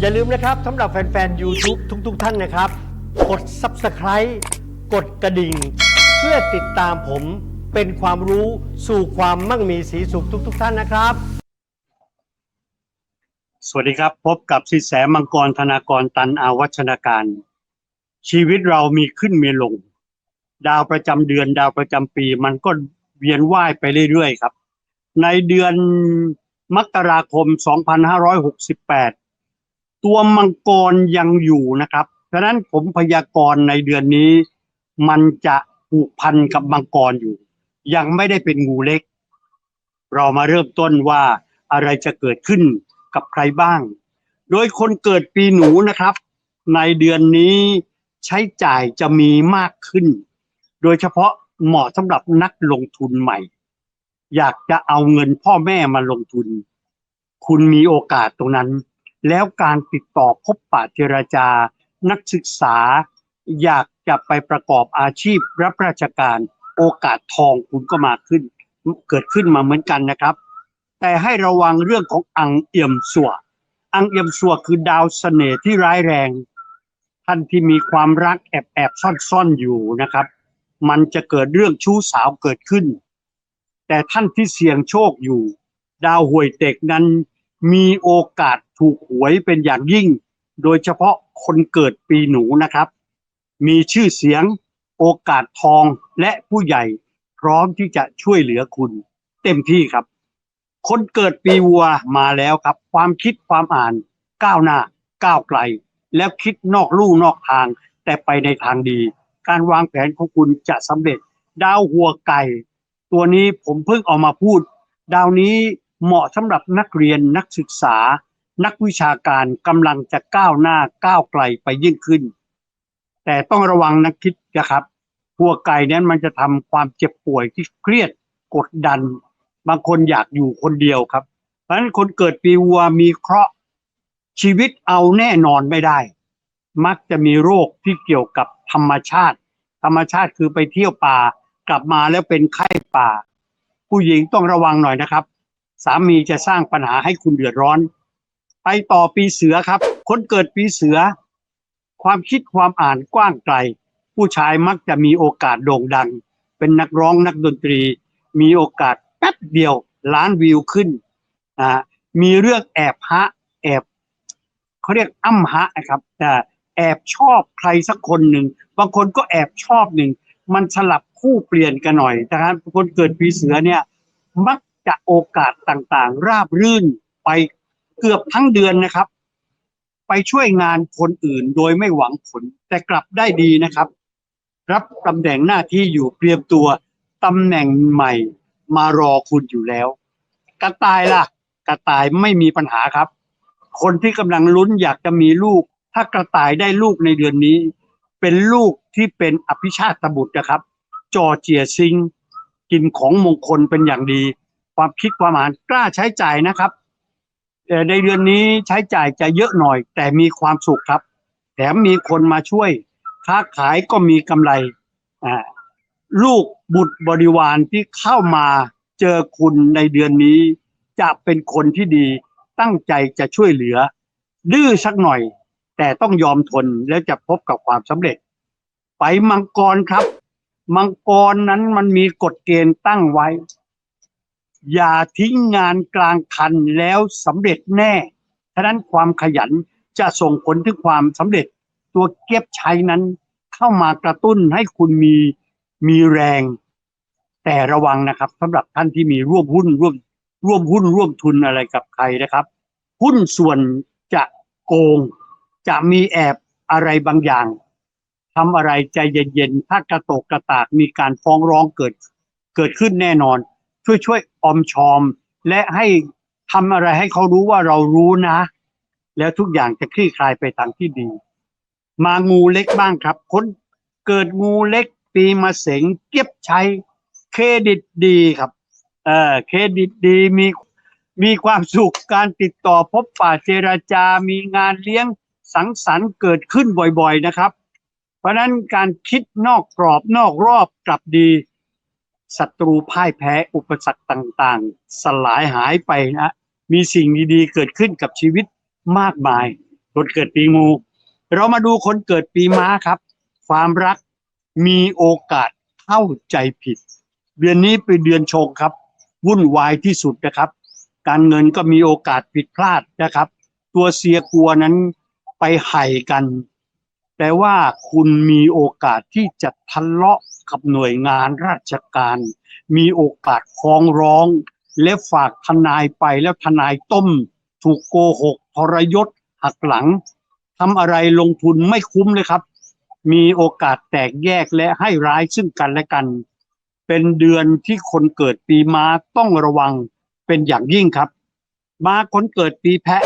อย่าลืมนะครับสำหรับแฟนๆ YouTube ทุกๆทท่านนะครับ กด Subscribe กดกระดิ่ง เพื่อติดตามผมเป็นความรู้สู่ความมั่งมีสีสุขทุกๆทท่านนะครับ สวัสดีครับ พบกับสินแสมังกรธนากรตันอาวัชนาการ ชีวิตเรามีขึ้นมีลง ดาวประจำเดือนดาวประจำปี มันก็เวียนว่ายไปเรื่อยๆ ครับ ในเดือนมกราคม 2568 ตัวมังกรยังอยู่นะครับฉะนั้นผมพยากรณ์ในเดือนนี้ มันจะผูกพันกับมังกรอยู่ ยังไม่ได้เป็นงูเล็ก เรามาเริ่มต้นว่าอะไรจะเกิดขึ้นกับใครบ้าง โดยคนเกิดปีหนูนะครับ ในเดือนนี้ใช้จ่ายจะมีมากขึ้น โดยเฉพาะเหมาะสำหรับนักลงทุนใหม่ อยากจะเอาเงินพ่อแม่มาลงทุน คุณมีโอกาสตรงนั้น แล้วการติดต่อพบปะเจรจา นักศึกษา อยากจะไปประกอบอาชีพรับราชการ โอกาสทองคุณก็มาขึ้น เกิดขึ้นมาเหมือนกันนะครับ แต่ให้ระวังเรื่องของอังเอี่ยมสัวอังเอี่ยมสัวคือดาวเสน่ห์ที่ร้ายแรง ท่านที่มีความรักแอบแอบซ่อนซ่อนอยู่นะครับ มันจะเกิดเรื่องชู้สาวเกิดขึ้น แต่ท่านที่เสี่ยงโชคอยู่ ดาวห่วยเตกนั้นมีโอกาส ถูกหวยเป็นอย่างยิ่ง โดยเฉพาะคนเกิดปีหนูนะครับ มีชื่อเสียงโอกาสทองและผู้ใหญ่พร้อมที่จะช่วยเหลือคุณ เต็มที่ครับ คนเกิดปีวัวมาแล้วครับ ความคิดความอ่านก้าวหน้าก้าวไกล แล้วคิดนอกลู่นอกทาง แต่ไปในทางดี การวางแผนของคุณจะสำเร็จ ดาวหัวไก่ ตัวนี้ผมเพิ่งเอามาพูด ดาวนี้เหมาะสำหรับนักเรียนนักศึกษา นักวิชาการกำลังจะก้าวหน้าก้าวไกลไปยิ่งขึ้น แต่ต้องระวังนักคิดนะครับ หัวไก่นั้นมันจะทำความเจ็บป่วยที่เครียดกดดัน บางคนอยากอยู่คนเดียวครับ เพราะฉะนั้นคนเกิดปีวัวมีเคราะห์ชีวิตเอาแน่นอนไม่ได้ มักจะมีโรคที่เกี่ยวกับธรรมชาติ ธรรมชาติคือไปเที่ยวป่ากลับมาแล้วเป็นไข้ป่า ผู้หญิงต้องระวังหน่อยนะครับ สามีจะสร้างปัญหาให้คุณเดือดร้อน ไปต่อปีเสือครับ คนเกิดปีเสือ ความคิดความอ่านกว้างไกล ผู้ชายมักจะมีโอกาสโด่งดัง เป็นนักร้องนักดนตรี มีโอกาสแป๊บเดียวล้านวิวขึ้นอ่ามีเรื่องแอบฮะแอบเขาเรียกอ้ำฮะนะครับแต่แอบชอบใครสักคนหนึ่งบางคนก็แอบชอบหนึ่งมันสลับคู่เปลี่ยนกันหน่อยนะครับคนเกิดปีเสือเนี่ย มักจะโอกาสต่างๆ ราบรื่นไป เกือบทั้งเดือนนะครับ ไปช่วยงานคนอื่นโดยไม่หวังผล แต่กลับได้ดีนะครับ รับตำแหน่งหน้าที่อยู่เตรียมตัวตำแหน่งใหม่มารอคุณอยู่แล้ว กระต่ายล่ะ กระต่ายไม่มีปัญหาครับ คนที่กำลังลุ้นอยากจะมีลูก ถ้ากระต่ายได้ลูกในเดือนนี้ เป็นลูกที่เป็นอภิชาติบุตรนะครับ จอเจียซิงกินของมงคลเป็นอย่างดี ความคิดความอ่านกล้าใช้จ่ายนะครับ ในเดือนนี้ใช้จ่ายจะเยอะหน่อย แต่มีความสุขครับ แถมมีคนมาช่วย ค้าขายก็มีกำไรลูกบุตรบริวารที่เข้ามาเจอคุณในเดือนนี้ จะเป็นคนที่ดีตั้งใจจะช่วยเหลือ ดื้อสักหน่อย แต่ต้องยอมทนแล้วจะพบกับความสำเร็จ ไปมังกรครับ มังกรนั้นมันมีกฎเกณฑ์ตั้งไว้ อย่าทิ้งงานกลางคันแล้วสำเร็จแน่ฉะนั้นความขยันจะส่งผลถึงความสำเร็จ ตัวเก็บใช้นั้นเข้ามากระตุ้นให้คุณมีมีแรง แต่ระวังนะครับสำหรับท่านที่มีร่วมหุ้นร่วมร่วมหุ้นร่วมทุนอะไรกับใครนะครับ หุ้นส่วนจะโกง จะมีแอบอะไรบางอย่างทำอะไรใจเย็นๆ ถ้ากระโตกกระตากมีการฟ้องร้องเกิด เกิดขึ้นแน่นอน ช่วยช่วยอมชอม และให้ทำอะไรให้เขารู้ว่าเรารู้นะ แล้วทุกอย่างจะคลี่คลายไปทางที่ดี มางูเล็กบ้างครับคนเกิดงูเล็กปีมาเสงเก็บใช้เครดิตดีครับ เออเครดิตดีมีมีความสุขการติดต่อพบปะเจราจา มีงานเลี้ยงสังสรรค์เกิดขึ้นบ่อยๆนะครับ เพราะฉะนั้นการคิดนอกกรอบนอกรอบกลับดี ศัตรูพ่ายแพ้อุปสรรคต่างๆ สลายหายไปนะมีสิ่งดีๆ เกิดขึ้นกับชีวิตมากมาย คนเกิดปีงู เรามาดูคนเกิดปีม้าครับ ความรักมีโอกาสเข้าใจผิด เดือนนี้เป็นเดือนชงครับ วุ่นวายที่สุดนะครับ การเงินก็มีโอกาสผิดพลาดนะครับ ตัวเสียกลัวนั้นไปไห่กัน แต่ว่าคุณมีโอกาสที่จะทะเลาะกับหน่วยงานราชการ มีโอกาสฟ้องร้อง และฝากทนายไปแล้วทนายต้ม ถูกโกหกทรยศหักหลังทำอะไรลงทุนไม่คุ้มเลยครับ มีโอกาสแตกแยกและให้ร้ายซึ่งกันและกัน เป็นเดือนที่คนเกิดปีม้าต้องระวังเป็นอย่างยิ่งครับ มาคนเกิดปีแพะ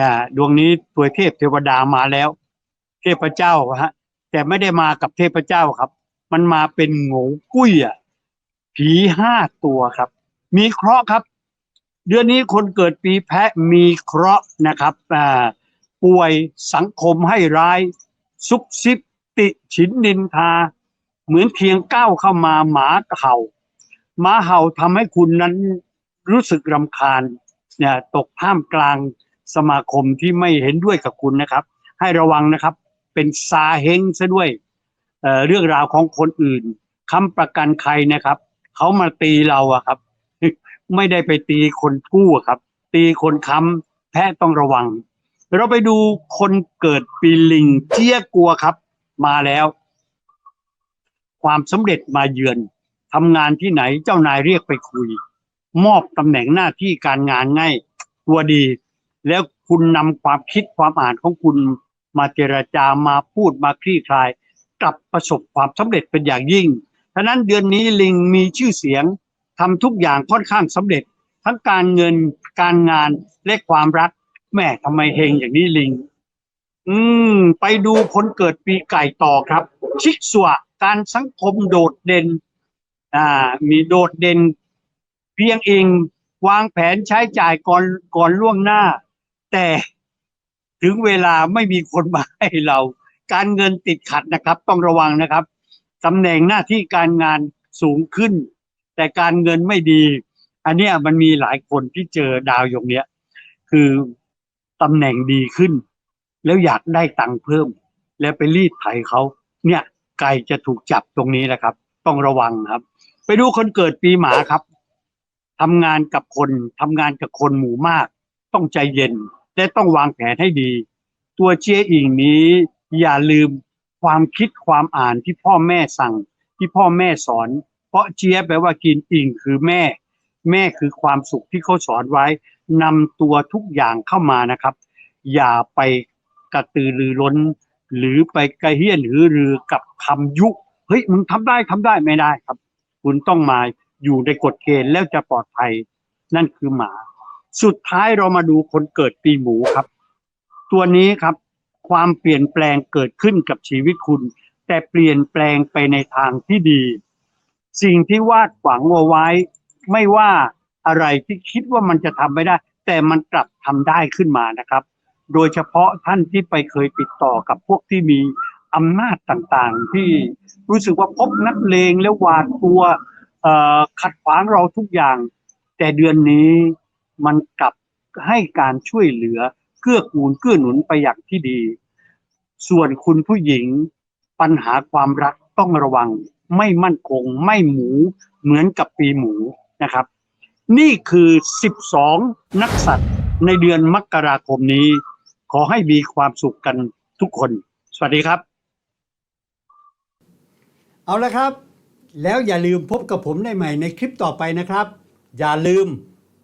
อ่าดวงนี้ตัวเทพเทวดามาแล้ว เทพเจ้าฮะ แต่ไม่ได้มากับเทพเจ้าครับ มันมาเป็นโง่กุ้ยอะผีห้าตัวครับ มีเคราะห์ครับ เดือนนี้คนเกิดปีแพะมีเคราะห์นะครับอ่าป่วยสังคมให้ร้าย ซุบซิบติฉินนินทา เหมือนเพียงก้าวเข้ามาหมาเห่าหมาเห่าทำให้คุณนั้นรู้สึกรำคาญเนี่ยตกท่ามกลางสมาคมที่ไม่เห็นด้วยกับคุณนะครับ ให้ระวังนะครับ เป็นซาเฮงซะด้วยเเรื่องราวของคนอื่นค้ำประกันใครนะครับเขามาตีเราอะครับ ไม่ได้ไปตีคนกู้ครับ ตีคนค้ำแพ้ต้องระวัง เราไปดูคนเกิดปีลิงเจี้ยกลัวครับ มาแล้ว ความสำเร็จมาเยือนทำงานที่ไหนเจ้านายเรียกไปคุย มอบตำแหน่งหน้าที่การงานง่าย ตัวดี แล้วคุณนำความคิดความอ่านของคุณ มาเจรจามาพูดมาคลี่คลายกลับประสบความสำเร็จเป็นอย่างยิ่งฉะนั้นเดือนนี้ลิงมีชื่อเสียงทำทุกอย่างค่อนข้างสำเร็จ ทั้งการเงินการงานและความรักแม่ทำไมเฮงอย่างนี้ลิง อืม ไปดูคนเกิดปีไก่ต่อครับ ชิกสวะการสังคมโดดเด่น อ่า มีโดดเด่น เพียงเองวางแผนใช้จ่ายก่อนก่อนล่วงหน้า แต่ ถึงเวลาไม่มีคนมาให้เรา การเงินติดขัดนะครับ ต้องระวังนะครับตำแหน่งหน้าที่การงานสูงขึ้น แต่การเงินไม่ดี อันเนี้ยมันมีหลายคนที่เจอดาวอย่างเนี้ย คือตำแหน่งดีขึ้น แล้วอยากได้ตังค์เพิ่ม แล้วไปรีดไถเขาเนี่ยไก่จะถูกจับตรงนี้นะครับ ต้องระวังครับ ไปดูคนเกิดปีหมาครับทำงานกับคนทำงานกับคนหมู่มาก ต้องใจเย็น และต้องวางแผนให้ดี ตัวเจี๊ยอิงนี้อย่าลืมความคิดความอ่านที่พ่อแม่สั่ง ที่พ่อแม่สอน เพราะเจี๊ยแปลว่ากินอิงคือแม่ แม่คือความสุขที่เขาสอนไว้นำตัวทุกอย่างเข้ามานะครับ อย่าไปกระตือรือร้น หรือไปกระเฮี้ยนหือรือกับคำยุเฮ้ยมึงทำได้ทำได้ไม่ได้ครับ คุณต้องมาอยู่ในกฎเกณฑ์แล้วจะปลอดภัย นั่นคือหมา สุดท้ายเรามาดูคนเกิดปีหมูครับ ตัวนี้ครับ ความเปลี่ยนแปลงเกิดขึ้นกับชีวิตคุณ แต่เปลี่ยนแปลงไปในทางที่ดี สิ่งที่วาดหวังเอาไว้ ไม่ว่าอะไรที่คิดว่ามันจะทำไม่ได้ แต่มันกลับทำได้ขึ้นมานะครับ โดยเฉพาะท่านที่ไปเคยติดต่อกับพวกที่มีอำนาจต่างๆ ที่รู้สึกว่าพบนักเลงแล้วหวาดกลัวขัดขวางเราทุกอย่าง แต่เดือนนี้ มันกลับให้การช่วยเหลือเกื้อกูลเกื้อหนุนไปอย่างที่ดี ส่วนคุณผู้หญิงปัญหาความรักต้องระวัง ไม่มั่นคง ไม่หมูเหมือนกับปีหมูนะครับ นี่คือ 12 นักสัตว์ในเดือนมกราคมนี้ ขอให้มีความสุขกันทุกคน สวัสดีครับ เอาละครับ แล้วอย่าลืมพบกับผมได้ใหม่ในคลิปต่อไปนะครับ อย่าลืม